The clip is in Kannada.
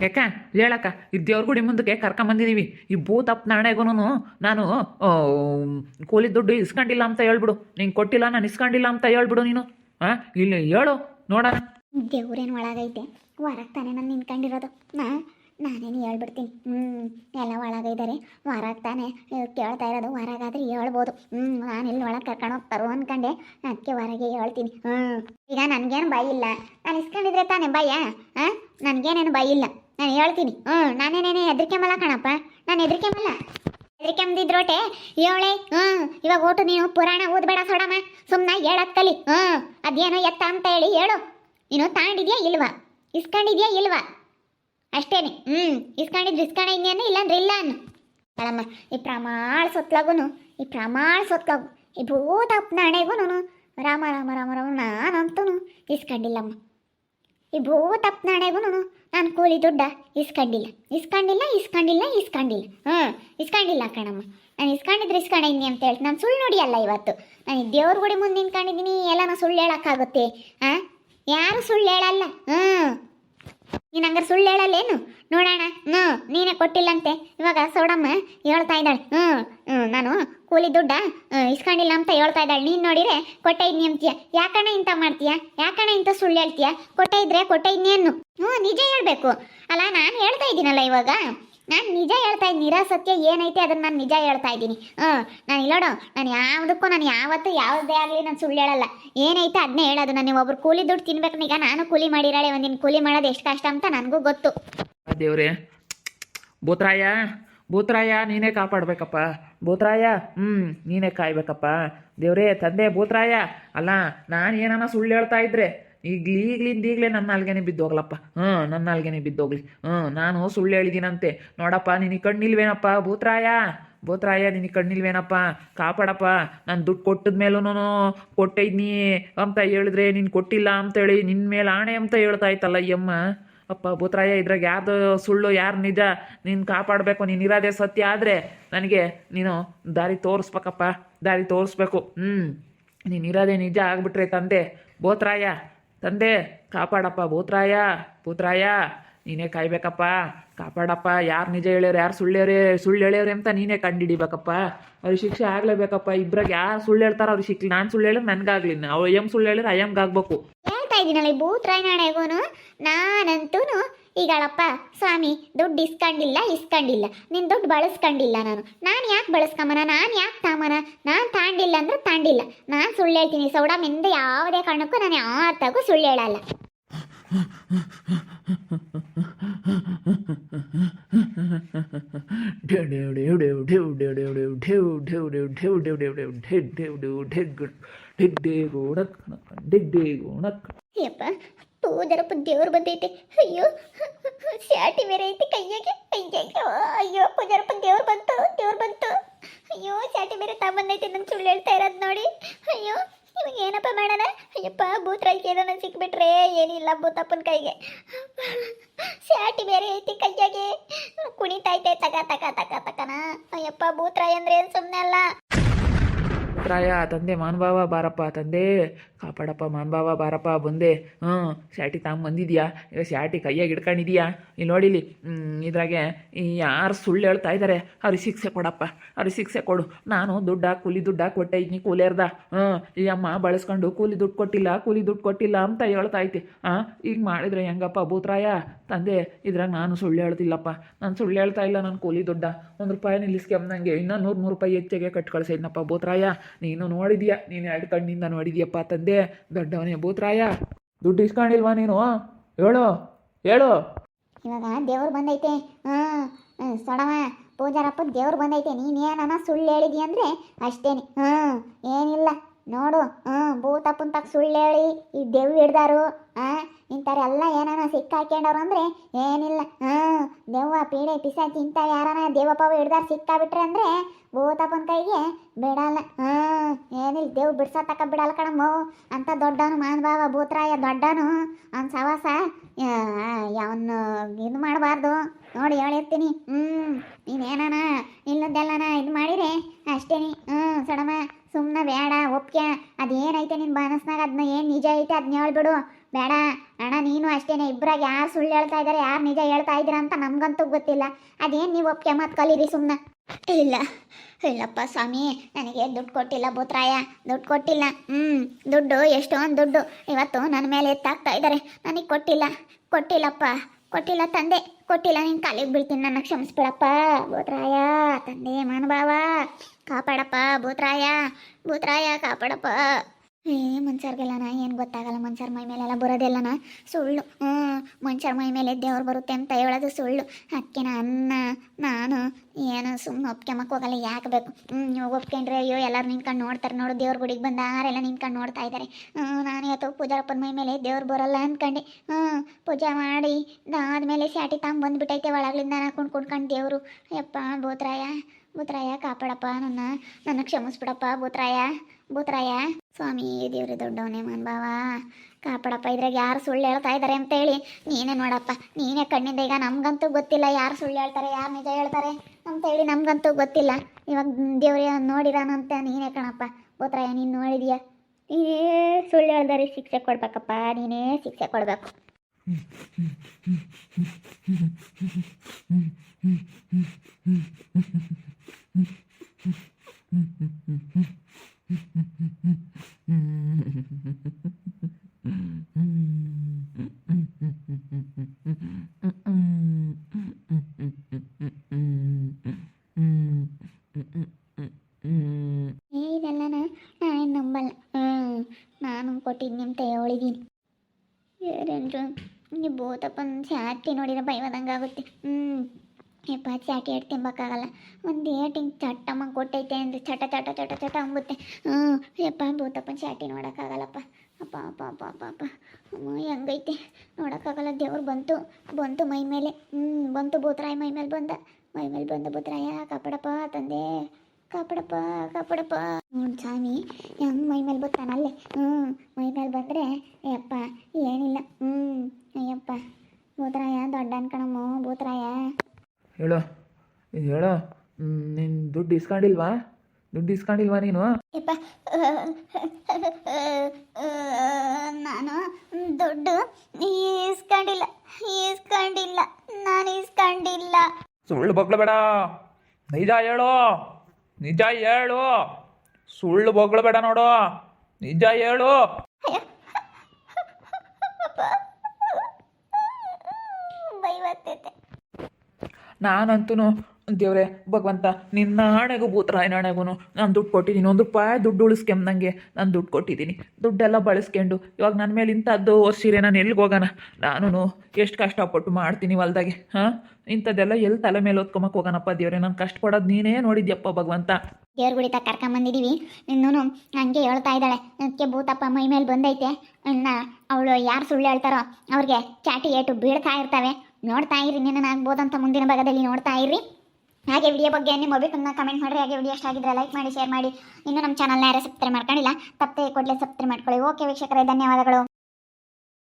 ಯಾಕ ಹೇಳಕ್ಕ ಈ ದೇವ್ರ ಗುಡಿ ಮುಂದಕ್ಕೆ ಕರ್ಕೊಂಬಂದಿದ್ದೀವಿ ಈ ಭೂತಪ್ಪ ನಾಣೆಗೂ ನಾನು ಆ, ಕೂಲಿ ದುಡ್ಡು ಇಸ್ಕೊಂಡಿಲ್ಲ ಅಂತ ಹೇಳ್ಬಿಡು. ನೀನು ಕೊಟ್ಟಿಲ್ಲ ನಾನು ಇಸ್ಕೊಂಡಿಲ್ಲ ಅಂತ ಹೇಳ್ಬಿಡು ನೀನು. ಹಾಂ ಇಲ್ಲಿ ಹೇಳು ನೋಡೋಣ. ದೇವ್ರೇನು ಒಳಗೈತೆ. ಹೊರಗೆ ತಾನೇ ನಾನು ನಿಂತ್ಕೊಂಡಿರೋದು. ನಾ ನಾನೇನು ಹೇಳ್ಬಿಡ್ತೀನಿ. ಹ್ಞೂ ಎಲ್ಲ ಒಳಗಿದ್ದಾರೆ ಹೊರಗೆ ತಾನೇ ಕೇಳ್ತಾ ಇರೋದು. ಹೊರಗಾದ್ರೆ ಹೇಳ್ಬೋದು. ಹ್ಞೂ ನಾನು ಇಲ್ಲಿ ಒಳಗೆ ಕರ್ಕೊಂಡು ಹೋಗ್ತಾರೋ ಅನ್ಕಂಡೆ. ಅದಕ್ಕೆ ಹೊರಗೆ ಹೇಳ್ತೀನಿ. ಹ್ಞೂ ಈಗ ನನಗೇನು ಭಯ ಇಲ್ಲ. ನಾನು ಇಸ್ಕೊಂಡಿದ್ರೆ ತಾನೇ ಭಯ? ಹಾಂ ನನಗೇನೇನು ಭಯ ಇಲ್ಲ. ನಾನು ಹೇಳ್ತೀನಿ. ಹ್ಞೂ ನಾನೇನೇನೇ ಹೆದರಿಕೆಂಬಲ್ಲ ಕಣಪ್ಪ. ನಾನು ಹೆದರಿಕೆಂಬಲ್ಲ ಹೆದರಿಕೆಂಬದಿದ್ರೋಟೆ ಏಳೆ ಹ್ಞೂ ಇವಾಗ ಓಟು ನೀನು ಪುರಾಣ ಓದ್ಬೇಡ ಸೋಡಮ್ಮ ಸುಮ್ಮನೆ ಹೇಳಕ್ ಕಲಿ. ಹ್ಞೂ ಅದೇನೋ ಎತ್ತ ಅಂತ ಹೇಳಿ ಹೇಳು. ನೀನು ತಾಂಡಿದ್ಯಾ ಇಲ್ವಾ? ಇಸ್ಕೊಂಡಿದ್ಯಾ ಇಲ್ವಾ? ಅಷ್ಟೇನೆ. ಹ್ಞೂ ಇಸ್ಕೊಂಡಿದ್ರು ಇಸ್ಕೊಂಡಿದ್ಯಾನು ಇಲ್ಲಾಂದ್ರೆ ಇಲ್ಲ ಅನ್ನು. ಅಲ್ಲಮ್ಮ ಈ ಪ್ರಮಾಳ ಸೊತ್ಲಾಗುನು, ಈ ಪ್ರಮಾಳ ಸೊತ್ಲಾಗು, ಈ ಭೂತ ಹಣೆಗೂ ರಾಮ ರಾಮ ರಾಮ ರಾಮ ನಾನಂತೂ ಇಸ್ಕೊಂಡಿಲ್ಲಮ್ಮ. ಈ ಭೂತ ಹಣೆಗೂ ನಾನು ಕೂಲಿ ದುಡ್ಡ ಇಸ್ಕೊಂಡಿಲ್ಲ. ಇಸ್ಕೊಂಡಿಲ್ಲ ಇಸ್ಕೊಂಡಿಲ್ಲ ಇಸ್ಕೊಂಡಿಲ್ಲ. ಹ್ಞೂ ಇಸ್ಕೊಂಡಿಲ್ಲ ಕಣಮ್ಮ. ನಾನು ಇಸ್ಕೊಂಡಿದ್ರೆ ಇಸ್ಕೊಂಡಿದ್ದೀನಿ ಅಂತ ಹೇಳಿ ನಾನು ಸುಳ್ಳು ನೋಡಿ ಅಲ್ಲ ಇವತ್ತು. ನಾನು ದೇವ್ರ ಗುಡಿ ಮುಂದೆ ನಿಂತ್ಕೊಂಡಿದ್ದೀನಿ, ಎಲ್ಲ ನಾನು ಸುಳ್ಳು ಹೇಳೋಕ್ಕಾಗುತ್ತೆ. ಹಾಂ ಯಾರು ಸುಳ್ಳು ಹೇಳಲ್ಲ? ಹ್ಞೂ ನೀನು ಹಂಗಾರೆ ಸುಳ್ಳು ಹೇಳಲ್ಲೇನು? ನೋಡೋಣ. ಹ್ಞೂ ನೀನೇ ಕೊಟ್ಟಿಲ್ಲಂತೆ. ಇವಾಗ ಸೋಡಮ್ಮ ಹೇಳ್ತಾ ಇದ್ದಾಳೆ. ಹ್ಞೂ ಹ್ಞೂ ನಾನು ಕೂಲಿ ದುಡ್ಡ? ಇಸ್ಕೊಂಡಿಲ್ಲ ಅಂತ ಹೇಳ್ತಾ ಇದ್ದಾಳೆ. ನೀನು ನೋಡಿದ್ರೆ ಕೊಟ್ಟೆ ಇದ್ನಿ ಅಂತೀಯ. ಯಾಕಣ್ಣ ಇಂಥ ಮಾಡ್ತೀಯ? ಯಾಕಣ್ಣ ಇಂಥ ಸುಳ್ಳು ಹೇಳ್ತೀಯ? ಕೊಟ್ಟೆ ಇದ್ರೆ ಕೊಟ್ಟೆ ಇನ್ನೇನು ಹ್ಞೂ, ನಿಜ ಹೇಳಬೇಕು. ಅಲ್ಲ, ನಾನು ಹೇಳ್ತಾ ಇದ್ದೀನಲ್ಲ ಇವಾಗ. ನಾನು ನಿಜ ಹೇಳ್ತಾ ಇದ್ದೀನಿ. ನಿರಾಸತ್ಯ ಏನೈತೆ ಅದನ್ನು ನಾನು ನಿಜ ಹೇಳ್ತಾ ಇದ್ದೀನಿ. ಹ್ಞೂ, ನಾನು ಇಲ್ಲೋಡು. ನಾನು ಯಾವುದಕ್ಕೂ, ನಾನು ಯಾವತ್ತೂ ಯಾವುದೇ ಆಗಲಿ ನಾನು ಸುಳ್ಳು ಹೇಳಲ್ಲ. ಏನೈತೆ ಅದನ್ನೇ ಹೇಳೋದು. ನಾನು ಒಬ್ರು ಕೂಲಿ ದುಡ್ಡು ತಿನ್ಬೇಕು ಈಗ ನಾನು ಕೂಲಿ ಮಾಡಿರಾಳೆ. ಒಂದಿನ ಕೂಲಿ ಮಾಡೋದು ಎಷ್ಟು ಕಷ್ಟ ಅಂತ ನನಗೂ ಗೊತ್ತು. ದೇವ್ರೆ. ಭೂತ್ರಾಯ ಭೂತ್ರಾಯ, ನೀನೇ ಕಾಪಾಡಬೇಕಪ್ಪ. ಭೂತ್ರಾಯ ಹ್ಞೂ ನೀನೇ ಕಾಯ್ಬೇಕಪ್ಪ. ದೇವ್ರೇ, ತಂದೆ, ಭೂತ್ರಾಯ. ಅಲ್ಲ, ನಾನು ಏನಾನ ಸುಳ್ಳು ಹೇಳ್ತಾ ಇದ್ರೆ ಈಗ ಈಗ್ಲಿಂದ ಈಗಲೇ ನನ್ನ ನಾಲ್ಗೆನೆ ಬಿದ್ದೋಗ್ಲಪ್ಪ. ಹ್ಞೂ ನನ್ನ ನಾಲ್ಗೆನೆ ಬಿದ್ದೋಗ್ಲಿ. ಹ್ಞೂ ನಾನು ಸುಳ್ಳು ಹೇಳಿದ್ದೀನಂತೆ ನೋಡಪ್ಪ ನಿನಗೆ ಕಣ್ಣಿಲ್ವೇನಪ್ಪ, ಭೂತ್ರಾಯ? ಭೂತರಾಯ ನಿನಗೆ ಕಣ್ಣಿಲ್ವೇನಪ್ಪ? ಕಾಪಾಡಪ್ಪ. ನಾನು ದುಡ್ಡು ಕೊಟ್ಟದ ಮೇಲೂ ಕೊಟ್ಟಿದ್ನಿ ಅಂತ ಹೇಳಿದ್ರೆ ನೀನು ಕೊಟ್ಟಿಲ್ಲ ಅಂತೇಳಿ ನಿನ್ನ ಮೇಲೆ ಆಣೆ ಅಂತ ಹೇಳ್ತಾ ಇತ್ತಲ್ಲ ಈ ಅಮ್ಮ ಅಪ್ಪ ಭೂತ್ರಾಯ ಇದ್ರಾಗ ಯಾರ್ದು ಸುಳ್ಳು, ಯಾರು ನಿಜ, ನೀನು ಕಾಪಾಡಬೇಕು, ನೀನು ಇರೋದೇ ಸತ್ಯ ಆದರೆ ನನಗೆ ನೀನು ದಾರಿ ತೋರಿಸ್ಬೇಕಪ್ಪ, ದಾರಿ ತೋರಿಸ್ಬೇಕು. ಹ್ಞೂ ನೀನು ಇರೋದೇ ನಿಜ ಆಗ್ಬಿಟ್ರೆ ತಂದೆ ಭೂತ್ರಾಯ ತಂದೆ, ಕಾಪಾಡಪ್ಪ ಭೂತ್ರಾಯ ಭೂತ್ರಾಯ ನೀನೇ ಕಾಯ್ಬೇಕಪ್ಪ, ಕಾಪಾಡಪ್ಪ, ಯಾರು ನಿಜ ಹೇಳ್ಯಾರ, ಯಾರು ಸುಳ್ಳು ಹೇಳ್ಯಾರೆ ಸುಳ್ಳು ಹೇಳ್ಯಾರೆ ಅಂತ ನೀನೇ ಕಂಡುಹಿಡಿಬೇಕಪ್ಪ ಅವ್ರಿಗೆ ಶಿಕ್ಷೆ ಆಗಲೇಬೇಕಪ್ಪ, ಇಬ್ರಾಗ ಯಾರು ಸುಳ್ಳು ಹೇಳ್ತಾರೋ ಅವ್ರಿಗೆ ಶಿಕ್ಷೆ ನಾನು ಸುಳ್ಳು ಹೇಳಿದ್ರೆ ನನಗಾಗ್ಲಿ, ಅವ್ರು ಎಂ ಸುಳ್ಳು ಹೇಳಿದ್ರೆ ಹೇಳ್ತಾ ಇದ್ದೀನಲ್ಲ ಈ ಹೇಗೋನು ನಾನಂತೂ ಈಗಳಪ್ಪ ಸ್ವಾಮಿ ದುಡ್ಡು ಇಸ್ಕೊಂಡಿಲ್ಲ ಇಸ್ಕೊಂಡಿಲ್ಲ ನಿನ್ನ ದುಡ್ಡು ಬಳಸ್ಕೊಂಡಿಲ್ಲ ನಾನು ನಾನು ಯಾಕೆ ಬಳಸ್ಕೊಂಬನ ನಾನು ಯಾಕೆ ತಾಮನ ನಾನು ತಾಂಡಿಲ್ಲ ಅಂದ್ರೆ ತಾಂಡಿಲ್ಲ ನಾನು ಸುಳ್ಳು ಹೇಳ್ತೀನಿ ಸೌಡಮಿಂದ ಯಾವುದೇ ಕಾರಣಕ್ಕೂ ನಾನು ಯಾವತ್ತಾಗೂ ಸುಳ್ಳು ಹೇಳಲ್ಲ ಅಯ್ಯಪ್ಪ ಪೂಜರಪ್ಪ ದೇವ್ರು ಬಂದೈತೆ. ಅಯ್ಯೋ, ಶಾಟಿ ಬೇರೆ ಐತಿ ಕೈಯಾಗೆ ಅಯ್ಯಯ್ಯೋ ಅಯ್ಯೋ ಪೂಜರಪ್ಪ ದೇವ್ರು ಬಂತು ದೇವ್ರು ಬಂತು. ಅಯ್ಯೋ, ಶಾಟಿ ಬೇರೆ ತಾ ಬಂದೈತೆ ನನ್ನ ಸುಳ್ಳು ಹೇಳ್ತಾ ಇರೋದು ನೋಡಿ. ಅಯ್ಯೋ, ಇವಾಗ ಏನಪ್ಪ ಮಾಡೋಣ? ಅಯ್ಯಪ್ಪ ಭೂತ್ರಾಯ್ಕೆ ಏನಾನ ಸಿಕ್ಬಿಟ್ರೆ? ಏನಿಲ್ಲ ಭೂತಪ್ಪನ ಕೈಗೆ. ಸ್ಯಾಟಿ ಬೇರೆ ಐತಿ ಕೈಯಾಗೆ. ಕುಣಿತೈತೆ ತಗ ತಗ ತಗ ತಕನ. ಅಯ್ಯಪ್ಪ, ಭೂತ್ರಾಯ ಅಂದ್ರೆ ಏನು ಸುಮ್ಮನೆ ಅಲ್ಲ. ಭೂತ್ರಾಯ, ತಂದೆ ಮಾನ್ಭಾವ ಬಾರಪ್ಪ, ತಂದೆ. ಕಾಪಾಡಪ್ಪ ಮಾನ್ಭಾವ ಬಾರಪ್ಪ, ಬಂದೆ. ಹ್ಞೂ, ಶಾಟಿ ತಾಂಬ ಬಂದಿದ್ಯಾ? ಈಗ ಶಾಟಿ ಕೈಯಾಗಿ ಹಿಡ್ಕೊಂಡಿದ್ಯಾ? ಇಲ್ಲಿ ನೋಡಿಲಿ ಇದ್ರಾಗೆ ಯಾರು ಸುಳ್ಳು ಹೇಳ್ತಾ ಇದ್ದಾರೆ ಅವ್ರಿಗೆ ಶಿಕ್ಷೆ ಕೊಡಪ್ಪ. ಅವ್ರಿಗೆ ಶಿಕ್ಷೆ ಕೊಡು. ನಾನು ದುಡ್ಡ, ಕೂಲಿ ದುಡ್ಡ ಕೊಟ್ಟೆ, ಇದ್ನಿ ಕೂಲಿಯರ್ದ ಹ್ಞೂ, ಈ ಅಮ್ಮ ಬಳಸ್ಕೊಂಡು ಕೂಲಿ ದುಡ್ಡು ಕೊಟ್ಟಿಲ್ಲ, ಕೂಲಿ ದುಡ್ಡು ಕೊಟ್ಟಿಲ್ಲ ಅಂತ ಹೇಳ್ತಾ ಐತಿ. ಹಾಂ ಈಗ ಮಾಡಿದ್ರೆ ಹೆಂಗಪ್ಪ ಭೂತ್ರಾಯ? ತಂದೆ, ಇದ್ರಾಗ ನಾನು ಸುಳ್ಳು ಹೇಳ್ತಿಲ್ಲಪ್ಪ. ನಾನು ಸುಳ್ಳು ಹೇಳ್ತಾ ಇಲ್ಲ, ನಾನು ಕೂಲಿ ದುಡ್ಡ. ಒಂದು ರೂಪಾಯಿ ನಿಲ್ಲಿಸ್ಕೊಂಬಂಗೆ ಇನ್ನೂ ನೂರು ನೂರು ರೂಪಾಯಿ ಹೆಚ್ಚಿಗೆ ಕಟ್ ಕಳ್ಸಿದ್ನಪ್ಪ ಭೂತ್ರಾಯ. ನೀನು ನೋಡಿದ್ಯಾ? ನೀನು ಎರಡು ಕಣ್ಣಿಂದ ನೋಡಿದ್ಯಪ್ಪ ತಂದೆ. ದೊಡ್ಡವನೇ ಭೂತ್ರಾಯ, ದುಡ್ಡು ಇಸ್ಕೊಂಡಿಲ್ವಾ ನೀನು? ಹೇಳು ಹೇಳು. ಇವಾಗ ದೇವ್ರು ಬಂದೈತೆ. ಹಾಂ ಸೊಡವ ಪೂಜಾರಪ್ಪ ದೇವ್ರು ಬಂದೈತೆ. ನೀನೇನ ಸುಳ್ಳು ಹೇಳಿದಿ ಅಂದರೆ ಅಷ್ಟೇನೆ. ಹ್ಞೂ ಏನಿಲ್ಲ. ನೋಡು, ಹ್ಞೂ, ಭೂತಪ್ಪನ ತಕ್ಕ ಸುಳ್ಳು ಹೇಳಿ ಈ ದೆವ್ವ ಹಿಡ್ದಾರು, ಹಾಂ, ಇಂಥವರೆಲ್ಲ ಏನಾನ ಸಿಕ್ಕಾಕ್ಯಂಡವ್ರು ಅಂದರೆ ಏನಿಲ್ಲ, ಹ್ಞೂ, ದೆವ್ವ ಪೀಡೆ ಪಿಸಾಚಿ ಇಂಥವು ಯಾರನ ದೇವಪ್ಪವ ಹಿಡ್ದಾರು ಸಿಕ್ಕಾಬಿಟ್ರೆ ಅಂದರೆ ಭೂತಪ್ಪನ ಕೈಗೆ ಬಿಡಲ್ಲ, ಹ್ಞೂ, ಏನಿಲ್ಲ ದೇವ್ ಬಿಡ್ಸೋ ತಕ್ಕ ಬಿಡಲ್ಲ ಕಣಮ್ಮ ಅಂತ ದೊಡ್ಡವನು ಮಾನ್ಭಾವ ಭೂತ್ರಾಯ ದೊಡ್ಡನು ಅವ್ನ ಸವಾಸ ಅವನು ಇದು ಮಾಡಬಾರ್ದು, ನೋಡಿ ಹೇಳಿರ್ತೀನಿ, ಹ್ಞೂ, ನೀನೇನಾನ ಇಲ್ಲದ್ದೆಲ್ಲನ ಇದು ಮಾಡಿರೆ ಅಷ್ಟೇನಿ, ಹ್ಞೂ, ಸಡಮ ಸುಮ್ಮನೆ ಬೇಡ ಒಪ್ಕೆ ಅದೇನೈತೆ ನಿನ್ನ ಮನಸ್ನಾಗ ಅದನ್ನ ಏನು ನಿಜ ಐತೆ ಅದನ್ನ ಹೇಳ್ಬಿಡು. ಬೇಡ, ಅಣ್ಣ, ನೀನು ಅಷ್ಟೇನೆ. ಇಬ್ಬರಾಗ ಯಾರು ಸುಳ್ಳು ಹೇಳ್ತಾ ಇದ್ದಾರೆ ಯಾರು ನಿಜ ಹೇಳ್ತಾ ಇದ್ದೀರಾ ಅಂತ ನಮಗಂತೂ ಗೊತ್ತಿಲ್ಲ. ಅದೇನು ನೀವು ಒಪ್ಕೆ ಮತ್ತು ಕಲೀರಿ ಸುಮ್ಮನೆ ಇಲ್ಲ, ಇಲ್ಲಪ್ಪ ಸ್ವಾಮಿ, ನನಗೆ ದುಡ್ಡು ಕೊಟ್ಟಿಲ್ಲ ಭೂತ್ರಾಯ. ದುಡ್ಡು ಕೊಟ್ಟಿಲ್ಲ. ಹ್ಞೂ ದುಡ್ಡು, ಎಷ್ಟೊಂದು ದುಡ್ಡು. ಇವತ್ತು ನನ್ನ ಮೇಲೆ ಎತ್ತಾಗ್ತಾ ಇದ್ದಾರೆ ನನಗೆ ಕೊಟ್ಟಿಲ್ಲ. ಕೊಟ್ಟಿಲ್ಲಪ್ಪ. ಕೊಟ್ಟಿಲ್ಲ ತಂದೆ. ಕೊಟ್ಟಿಲ್ಲ ನಿನ್ನ ಕಾಲಿಗೆ ಬೀಳ್ತೀನಿ ನನ್ನ ಕ್ಷಮಿಸ್ಬಿಡಪ್ಪ. ಭೂತರಾಯ ತಂದೆ ಮಾನಭಾವ ಕಾಪಾಡಪ್ಪ ಭೂತರಾಯ ಭೂತರಾಯ ಕಾಪಾಡಪ್ಪ. ಏ ಮನ್ಸರ್ಗೆಲ್ಲನ? ಏನು ಗೊತ್ತಾಗಲ್ಲ ಮನುಷ್ಯರ ಮೈ ಮೇಲೆಲ್ಲ ಬರೋದೆಲ್ಲನ? ಸುಳ್ಳು. ಹ್ಞೂ ಮನುಷ್ಯರ ಮೈ ಮೇಲೆ ದೇವ್ರು ಬರುತ್ತೆ ಅಂತ ಹೇಳೋದು ಸುಳ್ಳು. ಅಕ್ಕಿನ ಅನ್ನ, ನಾನು ಏನು ಸುಮ್ಮನೆ ಒಪ್ಕೊಂಬಕ್ಕೆ ಹೋಗಲ್ಲ, ಯಾಕೆ ಬೇಕು? ಹ್ಞೂ ಒಪ್ಕೊಂಡ್ರೆ ಅಯ್ಯೋ, ಎಲ್ಲರೂ ನಿಂತ್ಕೊಂಡು ನೋಡ್ತಾರೆ ನೋಡು, ದೇವ್ರ ಗುಡಿಗೆ ಬಂದ ಆರೆಲ್ಲ ನಿಂತ್ಕೊಂಡು ನೋಡ್ತಾ ಇದ್ದಾರೆ ಹ್ಞೂ ನಾನು ಇವತ್ತು ಪೂಜಾರಪ್ಪನ ಮೈ ಮೇಲೆ ದೇವ್ರು ಬರೋಲ್ಲ ಅಂದ್ಕೊಂಡೆ ಹ್ಞೂ ಪೂಜೆ ಮಾಡಿ ಆದಮೇಲೆ ಸ್ಯಾಟಿ ತಾಂಬ ಬಂದುಬಿಟ್ಟೈತೆ ಒಳಗ್ಲಿಂದ ಹಾಕೊಂಡು ಕುಡ್ಕೊಂಡು ದೇವರು. ಯಪ್ಪ ಭೂತ್ರಾಯ, ಭೂತರಾಯ, ಕಾಪಾಡಪ್ಪ ನನ್ನ ನನ್ನ ಕ್ಷಮಿಸ್ಬಿಡಪ್ಪ ಭೂತ್ರಾಯ. ಭೂತ್ರಾಯ ಸ್ವಾಮಿ, ದೇವ್ರಿ ದೊಡ್ಡವನೇ ಮನ್ಭಾವ ಕಾಪಾಡಪ್ಪ, ಇದ್ರಾಗ ಯಾರು ಸುಳ್ಳು ಹೇಳ್ತಾ ಇದ್ದಾರೆ ಅಂತೇಳಿ ನೀನೇ ನೋಡಪ್ಪ, ನೀನೇ ಕಣ್ಣಿಂದ ಈಗ ನಮ್ಗಂತೂ ಗೊತ್ತಿಲ್ಲ ಯಾರು ಸುಳ್ಳು ಹೇಳ್ತಾರೆ, ಯಾರು ನಿಜ ಹೇಳ್ತಾರೆ ಅಂತೇಳಿ ನಮ್ಗಂತೂ ಗೊತ್ತಿಲ್ಲ. ಇವಾಗ ದೇವ್ರಿ ನೋಡಿರಾನಂತ ನೀನೇ ಕಣಪ್ಪ. ಭೂತರಾಯ ನೀನು ನೋಡಿದೀಯ? ನೀನೇ ಸುಳ್ಳು ಹೇಳ್ದಾರೆ ಶಿಕ್ಷೆ ಕೊಡ್ಬೇಕಪ್ಪ, ನೀನೇ ಶಿಕ್ಷೆ ಕೊಡಬೇಕು ಏ ಇದೆಲ್ಲನ ನಾನೇನು ನಂಬಲ್ಲ ಹ್ಞೂ ನಾನು ಕೊಟ್ಟಿದ್ದೀನಿ ಅಂತ ಹೇಳಿದ್ದೀನಿ ಯಾರೇನ್ರು ನೀವು ಬೋತಪ್ಪನ ಚಾಟಿ ನೋಡಿದ್ರೆ ಬೈವದಂಗೆ ಆಗುತ್ತೆ. ಹ್ಞೂ ಯಪ್ಪ, ಚಾಟಿ ಎಟ್ಟು ತಿಂಬಕ್ಕಾಗಲ್ಲ ಒಂದು ಏಟ್ ಹಿಂಗೆ ಚಟ್ಟಮ್ಮ ಕೊಟ್ಟೈತೆ ಅಂದ್ರೆ, ಚಟ ಚಟ ಚಟ ಚಟ ಅಂಬುತ್ತೆ. ಹ್ಞೂ ಯಪ್ಪ ಭೂತಪ್ಪನ ಚಾಟಿ ನೋಡೋಕ್ಕಾಗಲ್ಲಪ್ಪ. ಅಪ್ಪ ಅಪ್ಪ ಅಪ್ಪ ಅಪ್ಪ ಅಪ್ಪ. ಹೆಂಗೈತೆ? ನೋಡೋಕ್ಕಾಗಲ್ಲ, ದೇವ್ರು ಬಂತು ಬಂತು ಮೈ ಮೇಲೆ ಹ್ಞೂ ಬಂತು ಭೂತರಾಯ ಮೈ ಮೇಲೆ ಬಂದ. ಮೈ ಮೇಲೆ ಬಂದ ಭೂತರಾಯ ಕಾಪಾಡಪ್ಪ ತಂದೆ. ಕಾಪಾಡಪ್ಪ ಕಾಪಾಡಪ್ಪ. ನೋಡು ಸ್ವಾಮಿ ಹೆಂಗೆ ಮೈ ಮೇಲೆ ಬರ್ತಾನಲ್ಲೇ ಹ್ಞೂ ಮೈ ಮೇಲೆ ಬಂದರೆ ಅಯ್ಯಪ್ಪ ಏನಿಲ್ಲ. ಹ್ಞೂ ಅಯ್ಯಪ್ಪ ಭೂತರಾಯ ದೊಡ್ಡ ಅನ್ಕಣಮ್ಮ ಭೂತರಾಯ. ಹೇಳು ಹೇಳು ನಿನ್ನ ದುಡ್ಡು ಇಸ್ಕೊಂಡಿಲ್ವಾ? ದುಡ್ಡು ಇಸ್ಕೊಂಡಿಲ್ವಾ ನೀನು? ಯಪ್ಪ ನಾನು ದುಡ್ಡು ಈಸ್ಕೊಂಡಿಲ್ಲ ಈಸ್ಕೊಂಡಿಲ್ಲ ನಾನು ಈಸ್ಕೊಂಡಿಲ್ಲ ಸುಳ್ಳು ಬಗ್ಳಬೇಡ ನೈಜ ಹೇಳು. ನಿಜ ಹೇಳು. ಸುಳ್ಳು ಬೇಡ ನೋಡು. ನಿಜ ಹೇಳು. ನಾನಂತೂ ದೇವ್ರೆ, ಭಗವಂತ, ನಿನ್ನ ಹಣೆಗೂ ಭೂತರಾಯನ ಹಣೆಗೂ ನಾನು ದುಡ್ಡು ಕೊಟ್ಟಿದ್ದೀನಿ. ಒಂದು ರೂಪಾಯಿ ದುಡ್ಡು ಉಳಿಸ್ಕೆಂಬಂಗೆ ನಾನು ದುಡ್ಡು ಕೊಟ್ಟಿದ್ದೀನಿ. ದುಡ್ಡೆಲ್ಲ ಬಳಸ್ಕೊಂಡು ಇವಾಗ ನನ್ನ ಮೇಲೆ ಇಂಥದ್ದು ಸೀರೆ ನಾನು ಎಲ್ಲಿಗೆ ಹೋಗೋಣ? ನಾನು ಎಷ್ಟು ಕಷ್ಟಪಟ್ಟು ಮಾಡ್ತೀನಿ ಹೊಲ್ದಾಗೆ, ಹಾಂ? ಇಂಥದ್ದೆಲ್ಲ ಎಲ್ಲಿ ತಲೆ ಮೇಲೆ ಓದ್ಕೊಂಬಕ್ಕೆ ಹೋಗೋಣಪ್ಪ ದೇವ್ರೆ? ನಾನು ಕಷ್ಟಪಡೋದು ನೀನೇ ನೋಡಿದ್ಯಪ್ಪ ಭಗವಂತ. ದೇವ್ರ ಗುಡಿ ತಕ್ಕ ಕರ್ಕೊಂಬಂದಿದ್ದೀವಿ ನಿನ್ನೂ ಹಂಗೆ ಹೇಳ್ತಾ ಇದ್ದಾಳೆ. ಅದಕ್ಕೆ ಭೂತಪ್ಪ ಮೈ ಮೇಲೆ ಬಂದೈತೆ. ಇನ್ನ ಅವಳು ಯಾರು ಸುಳ್ಳು ಹೇಳ್ತಾರೋ ಅವ್ರಿಗೆ ಚಾಟಿ ಏಟು ಬೀಳ್ತಾ ಇರ್ತವೆ. ನೋಡ್ತಾ ಇರಿ ನಿನ್ನ ಆಗ್ಬೋದಂತ ಮುಂದಿನ ಭಾಗದಲ್ಲಿ ನೋಡ್ತಾ ಇರಿ. ಹಾಗೆ ವಿಡಿಯೋ ಬಗ್ಗೆ ನಿಮ್ಮ ಅಭಿಪ್ರಾಯನ ಕಮೆಂಟ್ ಮಾಡಿರಿ. ಹಾಗೆ ವಿಡಿಯೋ ಎಷ್ಟು ಆಗಿದ್ರೆ ಲೈಕ್ ಮಾಡಿ ಶೇರ್ ಮಾಡಿ. ಇನ್ನು ನಮ್ಮ ಚಾನಲ್ನ ಯಾರು ಸಬ್ಸ್ಕ್ರೈಬ್ ಮಾಡ್ಕೊಂಡಿಲ್ಲ, ತಪ್ಪದೆ ಕೊಡ್ಲೇ ಸಬ್ಸ್ಕ್ರೈಬ್ ಮಾಡ್ಕೊಳ್ಳಿ. ಓಕೆ ವೀಕ್ಷಕರೇ, ಧನ್ಯವಾದಗಳು.